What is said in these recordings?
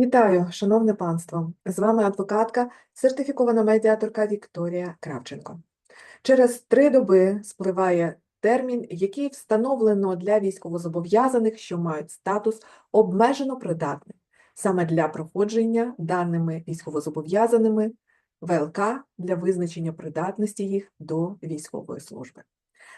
Вітаю, шановне панство! З вами адвокатка, сертифікована медіаторка Вікторія Кравченко. Через три доби спливає термін, який встановлено для військовозобов'язаних, що мають статус обмежено придатних, саме для проходження даними військовозобов'язаними ВЛК для визначення придатності їх до військової служби.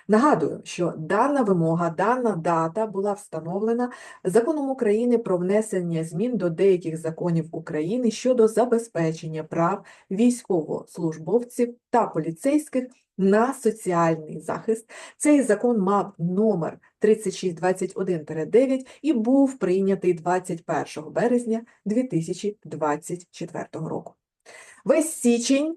Нагадую, що дана вимога, дана дата була встановлена Законом України про внесення змін до деяких законів України щодо забезпечення прав військовослужбовців та поліцейських на соціальний захист. Цей закон мав номер 3621-9 і був прийнятий 21 березня 2024 року. Весь січень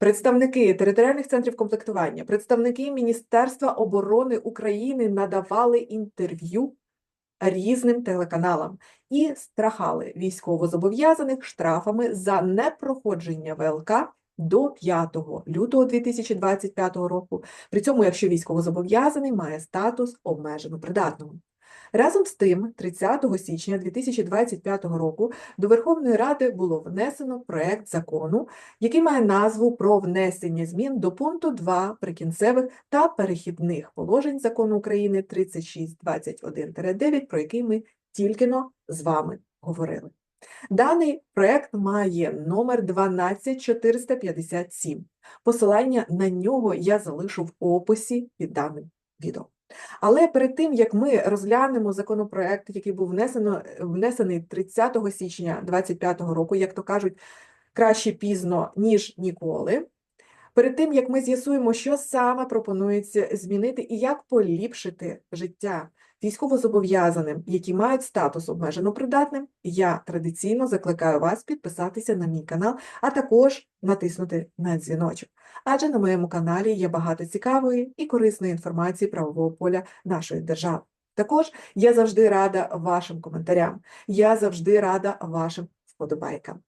Представники територіальних центрів комплектування, представники Міністерства оборони України надавали інтерв'ю різним телеканалам і страхали військовозобов'язаних штрафами за непроходження ВЛК до 5 лютого 2025 року. При цьому, якщо військовозобов'язаний має статус обмежено придатного. Разом з тим, 30 січня 2025 року до Верховної Ради було внесено проект закону, який має назву про внесення змін до пункту 2 прикінцевих та перехідних положень закону України 3621-9, про який ми тільки но з вами говорили. Даний проект має номер 12457. Посилання на нього я залишу в описі під даним відео. Але перед тим, як ми розглянемо законопроект, який був внесено, внесений 30 січня 2025 року, як то кажуть, краще пізно, ніж ніколи, перед тим, як ми з'ясуємо, що саме пропонується змінити і як поліпшити життя військовозобов'язаним, які мають статус обмежено придатним, я традиційно закликаю вас підписатися на мій канал, а також натиснути на дзвіночок. Адже на моєму каналі є багато цікавої і корисної інформації правового поля нашої держави. Також я завжди рада вашим коментарям, я завжди рада вашим вподобайкам.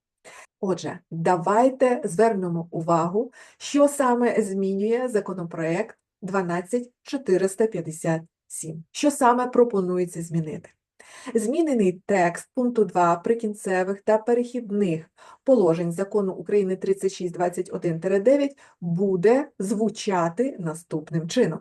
Отже, давайте звернемо увагу, що саме змінює законопроект 12457, що саме пропонується змінити. Змінений текст пункту 2 прикінцевих та перехідних положень закону України 3621-9 буде звучати наступним чином.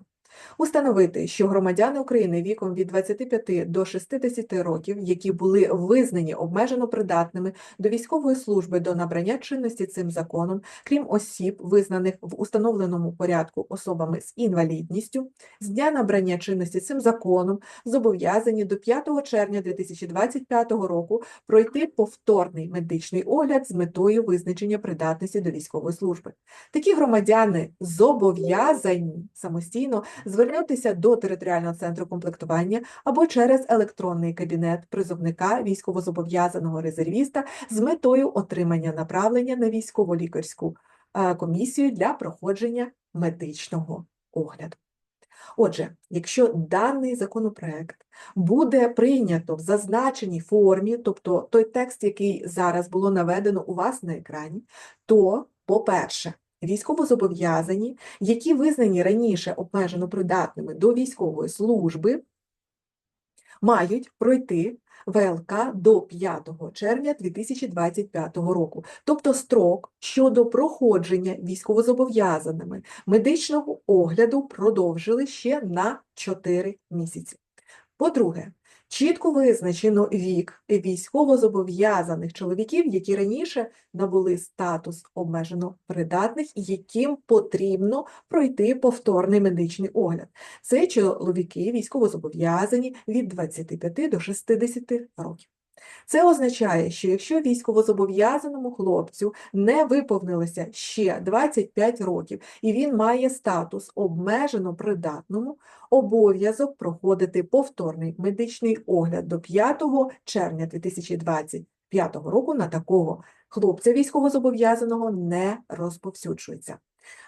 Установити, що громадяни України віком від 25 до 60 років, які були визнані обмежено придатними до військової служби до набрання чинності цим законом, крім осіб, визнаних в установленому порядку особами з інвалідністю, з дня набрання чинності цим законом зобов'язані до 5 червня 2025 року пройти повторний медичний огляд з метою визначення придатності до військової служби. Такі громадяни зобов'язані самостійно звернутися до територіального центру комплектування або через електронний кабінет призовника військовозобов'язаного резервіста з метою отримання направлення на військово-лікарську е, комісію для проходження медичного огляду. Отже, якщо даний законопроект буде прийнято в зазначеній формі, тобто той текст, який зараз було наведено у вас на екрані, то, по-перше, військовозобов'язані, які визнані раніше обмежено придатними до військової служби, мають пройти ВЛК до 5 червня 2025 року, тобто строк щодо проходження військовозобов'язаними медичного огляду продовжили ще на 4 місяці. По-друге, Чітко визначено вік військовозобов'язаних чоловіків, які раніше набули статус обмежено придатних, яким потрібно пройти повторний медичний огляд. Це чоловіки військовозобов'язані від 25 до 60 років. Це означає, що якщо військовозобов'язаному хлопцю не виповнилося ще 25 років і він має статус обмежено придатному, обов'язок проходити повторний медичний огляд до 5 червня 2025 року на такого хлопця військовозобов'язаного не розповсюджується.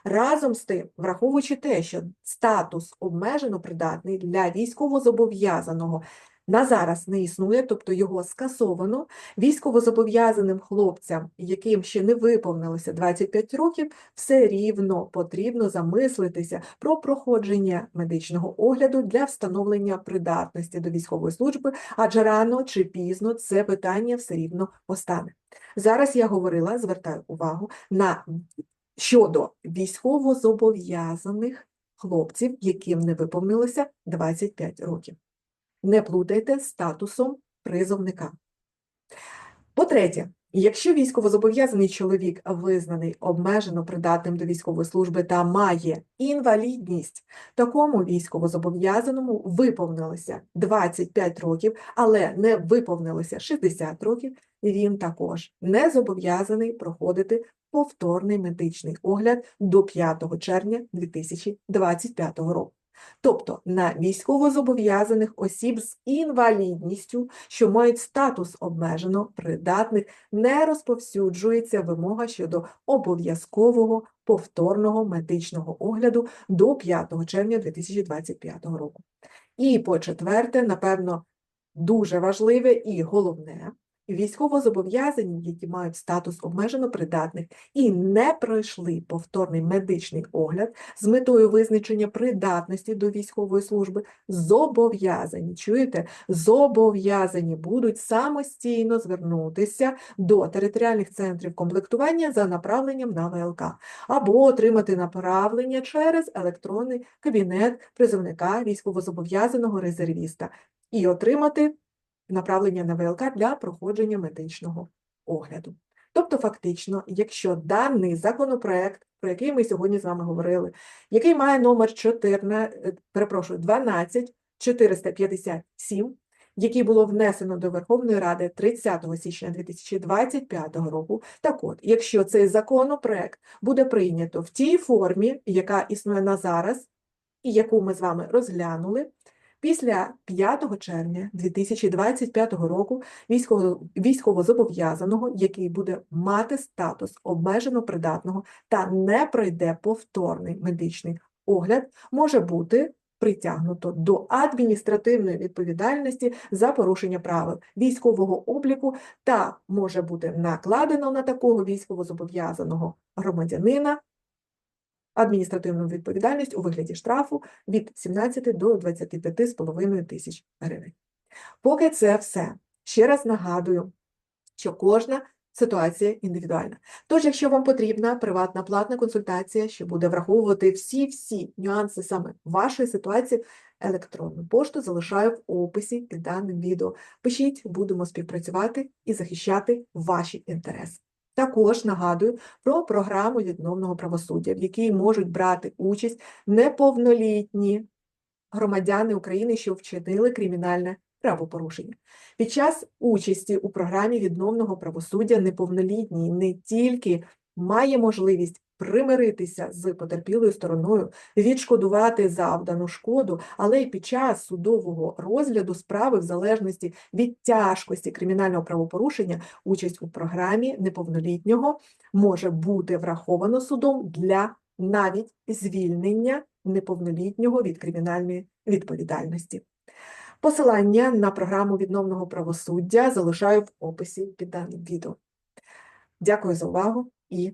Разом з тим, враховуючи те, що статус обмежено придатний для військовозобов'язаного на зараз не існує, тобто його скасовано. Військовозобов'язаним хлопцям, яким ще не виповнилося 25 років, все рівно потрібно замислитися про проходження медичного огляду для встановлення придатності до військової служби, адже рано чи пізно це питання все рівно постане. Зараз я говорила, звертаю увагу на щодо військовозобов'язаних хлопців, яким не виповнилося 25 років. Не плутайте статусом призовника. По-третє, якщо військовозобов'язаний чоловік визнаний обмежено придатним до військової служби та має інвалідність, такому військовозобов'язаному виповнилося 25 років, але не виповнилося 60 років, він також не зобов'язаний проходити повторний медичний огляд до 5 червня 2025 року. Тобто на військовозобов'язаних осіб з інвалідністю, що мають статус обмежено придатних, не розповсюджується вимога щодо обов'язкового повторного медичного огляду до 5 червня 2025 року. І по четверте, напевно, дуже важливе і головне, військовозобов'язані, які мають статус обмежено придатних і не пройшли повторний медичний огляд з метою визначення придатності до військової служби, зобов'язані, чуєте, зобов'язані будуть самостійно звернутися до територіальних центрів комплектування за направленням на ВЛК або отримати направлення через електронний кабінет призовника військовозобов'язаного резервіста і отримати направлення на ВЛК для проходження медичного огляду. Тобто, фактично, якщо даний законопроект, про який ми сьогодні з вами говорили, який має номер 14, е, перепрошую, 12457, який було внесено до Верховної Ради 30 січня 2025 року. Так от, якщо цей законопроект буде прийнято в тій формі, яка існує на зараз, і яку ми з вами розглянули, Після 5 червня 2025 року військово- військовозобов'язаного, який буде мати статус обмежено придатного та не пройде повторний медичний огляд, може бути притягнуто до адміністративної відповідальності за порушення правил військового обліку та може бути накладено на такого військовозобов'язаного громадянина адміністративну відповідальність у вигляді штрафу від 17 до 25,5 тисяч гривень. Поки це все, ще раз нагадую, що кожна ситуація індивідуальна. Тож, якщо вам потрібна приватна платна консультація, що буде враховувати всі-всі нюанси саме вашої ситуації, електронну пошту залишаю в описі під даним відео. Пишіть, будемо співпрацювати і захищати ваші інтереси. Також нагадую про програму відновного правосуддя, в якій можуть брати участь неповнолітні громадяни України, що вчинили кримінальне правопорушення. Під час участі у програмі відновного правосуддя неповнолітній не тільки має можливість примиритися з потерпілою стороною, відшкодувати завдану шкоду, але й під час судового розгляду справи в залежності від тяжкості кримінального правопорушення участь у програмі неповнолітнього може бути враховано судом для навіть звільнення неповнолітнього від кримінальної відповідальності. Посилання на програму відновного правосуддя залишаю в описі під даним відео. Дякую за увагу і